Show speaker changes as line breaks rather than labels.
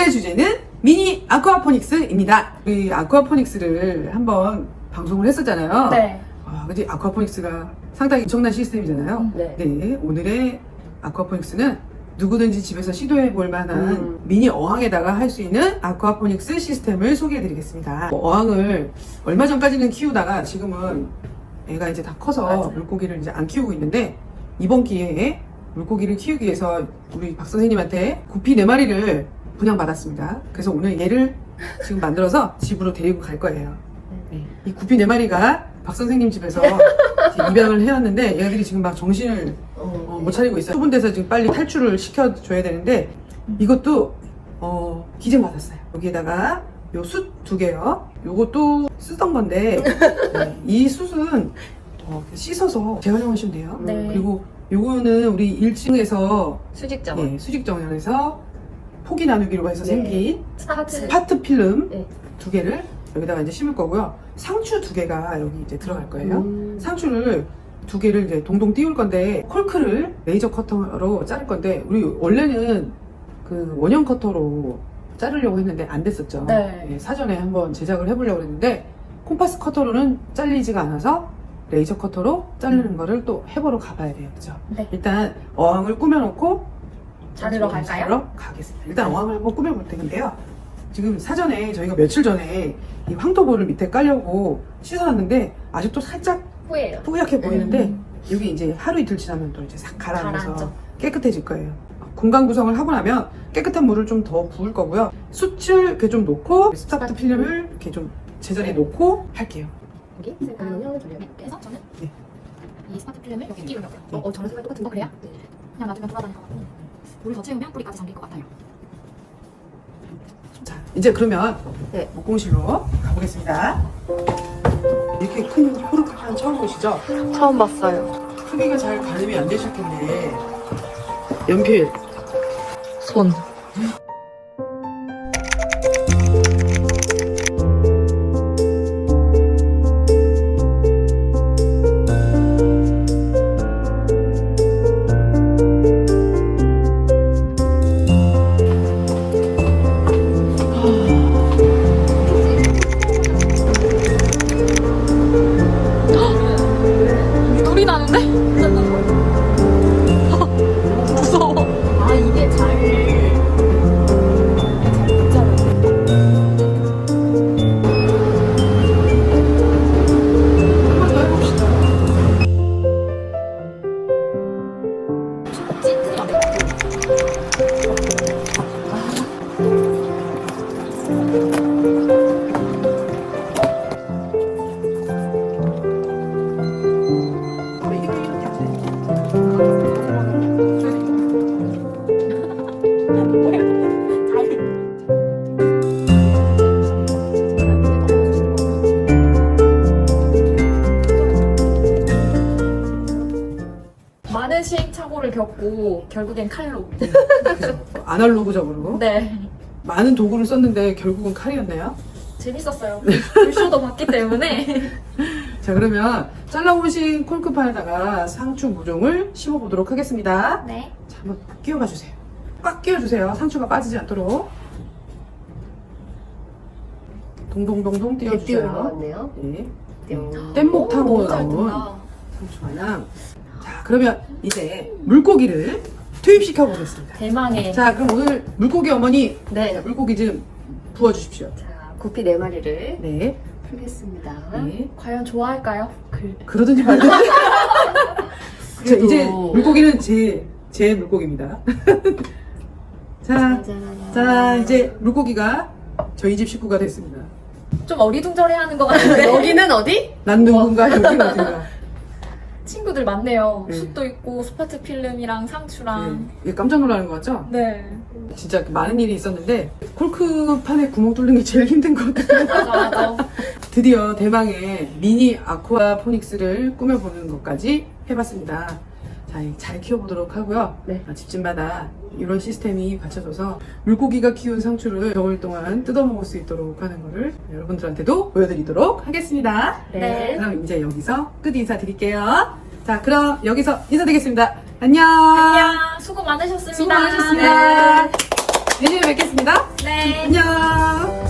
오늘의 주제는 미니 아쿠아포닉스입니다. 우리 아쿠아포닉스를 한번 방송을 했었잖아요.
네.
아, 근데 아쿠아포닉스가 상당히 엄청난 시스템이잖아요.
네.
오늘의 아쿠아포닉스는 누구든지 집에서 시도해 볼 만한
음.
미니 어항에다가 할 수 있는 아쿠아포닉스 시스템을 소개해 드리겠습니다. 뭐 어항을 얼마 전까지는 키우다가 지금은 애가 이제 다 커서
맞아요.
물고기를 이제 안 키우고 있는데 이번 기회에 물고기를 키우기 위해서 우리 박 선생님한테 구피 네 마리를 분양받았습니다. 그래서 오늘 얘를 지금 만들어서 집으로 데리고 갈 거예요. 네. 이 구피 네 마리가 박 선생님 집에서 입양을 해왔는데 얘네들이 지금 막 정신을 어, 못 차리고 있어요. 수분돼서 지금 빨리 탈출을 시켜줘야 되는데 이것도 어, 기증 받았어요. 여기에다가 요 숯 두 개요. 요것도 쓰던 건데 네, 이 숯은 어, 씻어서 재활용하시면 돼요.
네.
그리고 요거는 우리 1층에서
수직점.
예, 수직 정연에서 포기 나누기로 해서
네.
생긴
스파트.
파트 필름
네.
두 개를 여기다가 이제 심을 거고요. 상추 두 개가 여기 이제 들어갈 거예요.
음.
상추를 두 개를 이제 동동 띄울 건데 콜크를 레이저 커터로 자를 건데 우리 원래는 그 원형 커터로 자르려고 했는데 안 됐었죠.
네.
예, 사전에 한번 제작을 해보려고 했는데 콤파스 커터로는 잘리지가 않아서 레이저 커터로 자르는 거를 또 해보러 가봐야 돼요. 그죠?
네.
일단 어항을 꾸며놓고
자르러 갈까요?
가겠습니다. 일단 어항을 한번 꾸며볼 텐데요. 지금 사전에 저희가 며칠 전에 이 황토볼을 밑에 깔려고 씻어놨는데 아직도 살짝
후예요.
뿌옇게 보이는데
음.
여기 이제 하루 이틀 지나면 또 이제 싹 가라앉아서
가라앉죠.
깨끗해질 거예요. 공간 구성을 하고 나면 깨끗한 물을 좀 더 부을 거고요. 숯을 이렇게 좀 놓고 스타트 필름을 이렇게 좀 제자리에 놓고 할게요.
여기 색깔은요 좀 이렇게 해서 저는
네.
이 스마트 필름을 여기 끼우려고요. 어, 어 저런 색깔 똑같은 거 그래요? 그냥 놔두면 돌아다닐 것 같고 물을 더 채우면 뿌리까지 잠길 것 같아요.
자, 이제 그러면
네.
목공실로 가보겠습니다. 이렇게 큰 포르크판 처음 보시죠?
처음 봤어요.
크기가 잘 가늠이 안 텐데 연필
손. 겪고 결국엔 칼로.
그죠? 아날로그적으로
네.
많은 도구를 썼는데 결국은 칼이었네요.
재밌었어요. 불쇼도 봤기 때문에.
자 그러면 잘라오신 콜크판에다가 상추 무종을 심어보도록 하겠습니다.
네.
자 한번 끼워봐 주세요. 꽉 끼워주세요. 상추가 빠지지 않도록. 동동동동
것
띄워주세요.
네. 뿅.
뗏목 타고
너무 잘
나온 마냥. 자 그러면 이제 물고기를 투입시켜 보겠습니다.
대망의.
자 그럼 오늘 물고기 어머니
네.
자, 물고기 좀 부어 주십시오.
자 구피 네 마리를
네.
풀겠습니다.
네.
과연 좋아할까요? 그.
그러든지 말든지. 자,
그래도-
이제 물고기는 제, 제 물고기입니다. 자,
짜잔.
자, 이제 물고기가 저희 집 식구가 됐습니다.
좀 어리둥절해하는 것 같은데.
여기는 어디?
난 누군가, 여기는 어딘가.
친구들 많네요.
네.
숯도 있고 스파트 필름이랑 상추랑.
네. 이게 깜짝 놀라는 거 같죠?
네.
진짜 많은 일이 있었는데, 콜크판에 구멍 뚫는 게 제일 힘든 것 같아요.
맞아 맞아.
드디어 대망의 미니 아쿠아포닉스를 꾸며보는 것까지 해봤습니다. 자, 잘 키워보도록 하고요.
네.
아, 집집마다 이런 시스템이 갖춰져서 물고기가 키운 상추를 겨울 동안 뜯어먹을 수 있도록 하는 거를 여러분들한테도 보여드리도록 하겠습니다.
네.
그럼 이제 여기서 끝 인사드릴게요. 자, 그럼 여기서 인사드리겠습니다. 안녕.
안녕. 수고 많으셨습니다.
수고 많으셨습니다.
네.
내년에 뵙겠습니다.
네.
안녕.